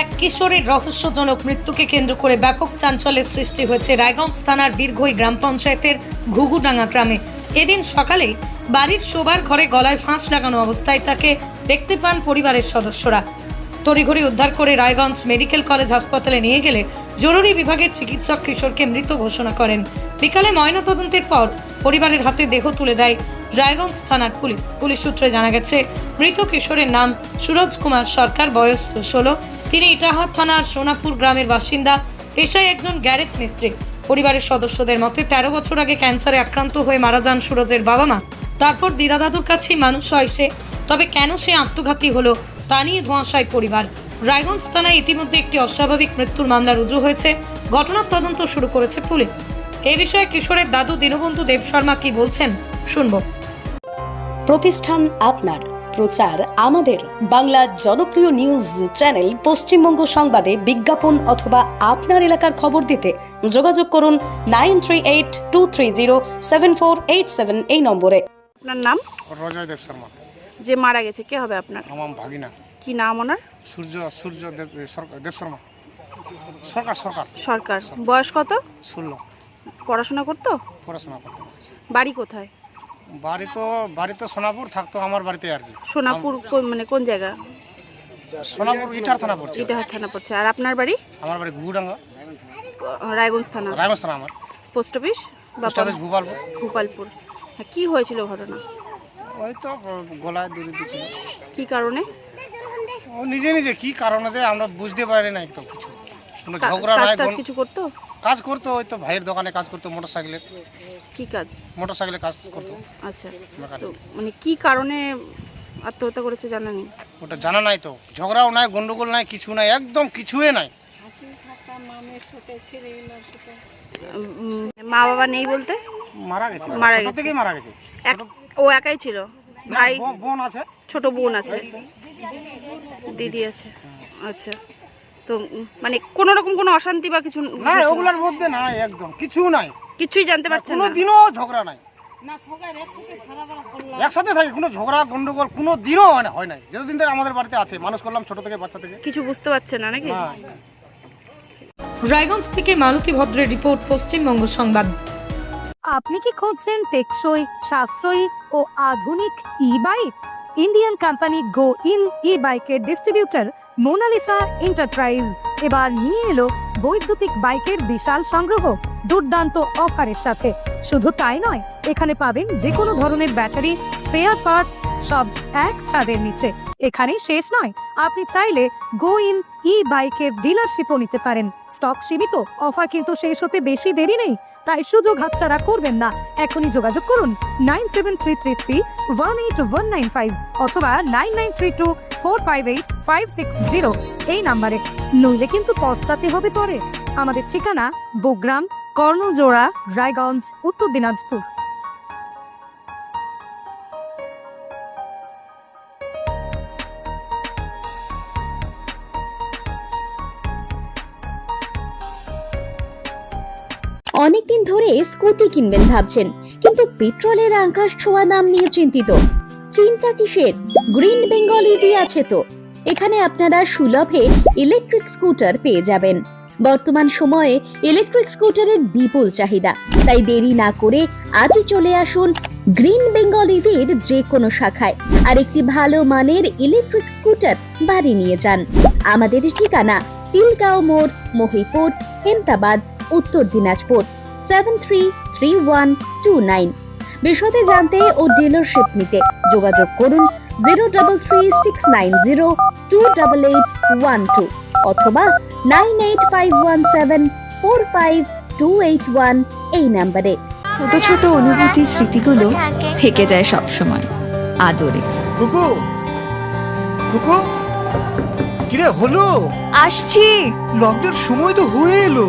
এক কিশোরের রহস্যজনক মৃত্যুকে কেন্দ্র করে ব্যাপক চাঞ্চল্যের সৃষ্টি হয়েছে রায়গঞ্জ থানার বীরঘই গ্রাম পঞ্চায়েতের ঘুঘুডাঙ্গা গ্রামে। এদিন সকালে বাড়ির শোবার ঘরে গলায় ফাঁস লাগানো অবস্থায় তাকে দেখতে পান পরিবারের সদস্যরা। তড়িঘড়ি উদ্ধার করে রায়গঞ্জ মেডিকেল কলেজ হাসপাতালে নিয়ে গেলে জরুরি বিভাগের চিকিৎসক কিশোরকে মৃত ঘোষণা করেন। বিকালে ময়নাতদন্তের পর পরিবারের হাতে দেহ তুলে দেয় রায়গঞ্জ থানার পুলিশ। পুলিশ সূত্রে জানা গেছে, মৃত কিশোরের নাম সুরজ কুমার সরকার, বয়স ষোলো। তিনি ইটাহার থানার সোনাপুর গ্রামের বাসিন্দা। পেশায় একজন গ্যারেজ মিস্ত্রি। পরিবারের সদস্যদের মতে, তেরো বছর আগে ক্যান্সারে আক্রান্ত হয়ে মারা যান সুরজের বাবা মা। তারপর দিদা দাদুর কাছেই মানুষ হয় সে। তবে কেন সে আত্মঘাতী হলো, তা নিয়ে ধোঁয়াশায় পরিবার। রায়গঞ্জ থানায় ইতিমধ্যে একটি অস্বাভাবিক মৃত্যুর মামলা রুজু হয়েছে। ঘটনার তদন্ত শুরু করেছে পুলিশ। এ বিষয়ে কিশোরের দাদু দীনবন্ধু দেব শর্মা কি বলছেন, শুনব। প্রতিষ্ঠান আপনার। প্রচার আমাদের বাংলা জনপ্রিয় নিউজ চ্যানেল পশ্চিমবঙ্গ সংবাদে বিজ্ঞাপন অথবা আপনার এলাকার খবর দিতে যোগাযোগ করুন nine three eight two three zero seven four eight seven এই নম্বরে। আপনার নাম? রজয় দেব শর্মা। যে মারা গেছে কে হবে আপনার? আমার ভাগিনা। কি নাম ওনার? সূর্য সূর্য দেব সরকার দেব শর্মা। সরকার সরকার। সরকার। বয়স কত? ষোলো। পড়াশোনা করতো? পড়াশোনা করতে। বাড়ি কোথায়? বাড়ি তো বাড়ি তো সোনাপুর থাকতো আমার বাড়িতে আর কি। সোনাপুর কোন মানে কোন জায়গা? সোনাপুর ইটার থানা পড়ছে। ইটাহার থানা পড়ছে। আর আপনার বাড়ি? আমার বাড়ি গুডাঙ্গা। রায়গঞ্জ থানা। রায়গঞ্জ থানা আমার। Post office? বা পোস্ট অফিস ভূপালপুর ভূপালপুর হ্যাঁ কি হয়েছিল ঘটনা? ওই তো গলায় দুধ দিচ্ছিল কি কারণে? ও নিজে নিজে কি কারণে যে আমরা বুঝতে পারি নাই তো কিছু। কোনো কা- ঝগড়া কাজ টাজ গন- কিছু করতো? কাজ করতো ওই তো ভাইয়ের দোকানে কাজ করতো মোটর সাইকেলের কি কাজ? মোটর সাইকেলে কাজ করতো। আচ্ছা তো মানে কি কারণে আত্মহত্যা করেছে জানা নেই? ওটা জানা নাই তো। ঝগড়াও নাই গন্ডগোল নাই কিছু নাই একদম কিছুই নাই। মা বাবা নেই বলতে? মারা গেছে। মারা গেছে। মারা গেছে। ও একাই ছিল? ভাই? বোন আছে। ছোট বোন আছে। দিদি আছে। আচ্ছা। তো মানে কোনো রকম কোনো অশান্তি বা কিছু না ওগুলোর মধ্যে নাই একদম কিছু নাই। কিছুই জানতে পারছেন না? দিনও ঝগড়া নাই। একসাথে থাকে কোনো ঝগড়া গন্ডগোল কোনো দিনও হয় না হয় নাই। যতদিন থেকে আমাদের বাড়িতে আছে মানুষ করলাম ছোট থেকে বাচ্চা থেকে। কিছু বুঝতে পারছেন না নাকি? রায়গঞ্জ থেকে মালতী ভদ্রের রিপোর্ট পশ্চিমবঙ্গ সংবাদ। আপনি কি খুঁজছেন টেকসই সাশ্রয়ী ও আধুনিক E bike Indian company go in E বাইকের ডিস্ট্রিবিউটর মোনালিসা এন্টারপ্রাইজ এবার নিয়ে এলো বৈদ্যুতিক বাইকের বিশাল সংগ্রহ দুর্দান্ত অফারের সাথে। শুধু তাই নয়, এখানে পাবেন যে কোনো ধরনের ব্যাটারি স্পেয়ার পার্টস সব এক ছাদের নিচে। এখানেই শেষ নয়, আপনি চাইলে গো ইন ই বাইকের ডিলারশিপও নিতে পারেন। স্টক সীমিত, অফার কিন্তু শেষ হতে বেশি দেরি নেই, তাই সুযোগ হাতছাড়া করবেন না। এখনই যোগাযোগ করুন nine seven three three three, one eight one nine five অথবা nine nine three two four five eight five six zero এই নাম্বারে। নইলে কিন্তু পস্তাতে হবে পরে। আমাদের ঠিকানা বোগ্রাম কর্ণজোড়া, রায়গঞ্জ, উত্তর দিনাজপুর। অনেকদিন ধরে স্কুটি কিনবেন ভাবছেন, কিন্তু পেট্রোলের আকাশ ছোঁয়া দাম নিয়ে চিন্তিত। চিন্তা কিসের? গ্রিন বেঙ্গল ইভি আছে তো। এখানে আপনারা সুলভে ইলেকট্রিক স্কুটার পেয়ে যাবেন। বর্তমান সময়ে ইলেকট্রিক স্কুটারের বিপুল চাহিদা। তাই দেরি না করে আজই চলে আসুন গ্রিন বেঙ্গল ইভির যে কোনো শাখায় আর একটি ভালো মানের ইলেকট্রিক স্কুটার বাড়ি নিয়ে যান। আমাদের ঠিকানা, তিলগাঁও মোড়, Mahipur, Hemtabad Uttar Dinajpur seven three three one two nine বিশদে জানতে ও ডিলারশিপ নিতে যোগাযোগ করুন zero double three six nine zero two double eight one two অথবা nine eight five one seven four five two eight one এই নাম্বারে। ছোট ছোট অনুভূতি স্মৃতিগুলো থেকে যায় সব সময় আদরে। কুকু কুকু কিরে হলো? আসছি। লকডাউন সময় তো হয়ে এলো।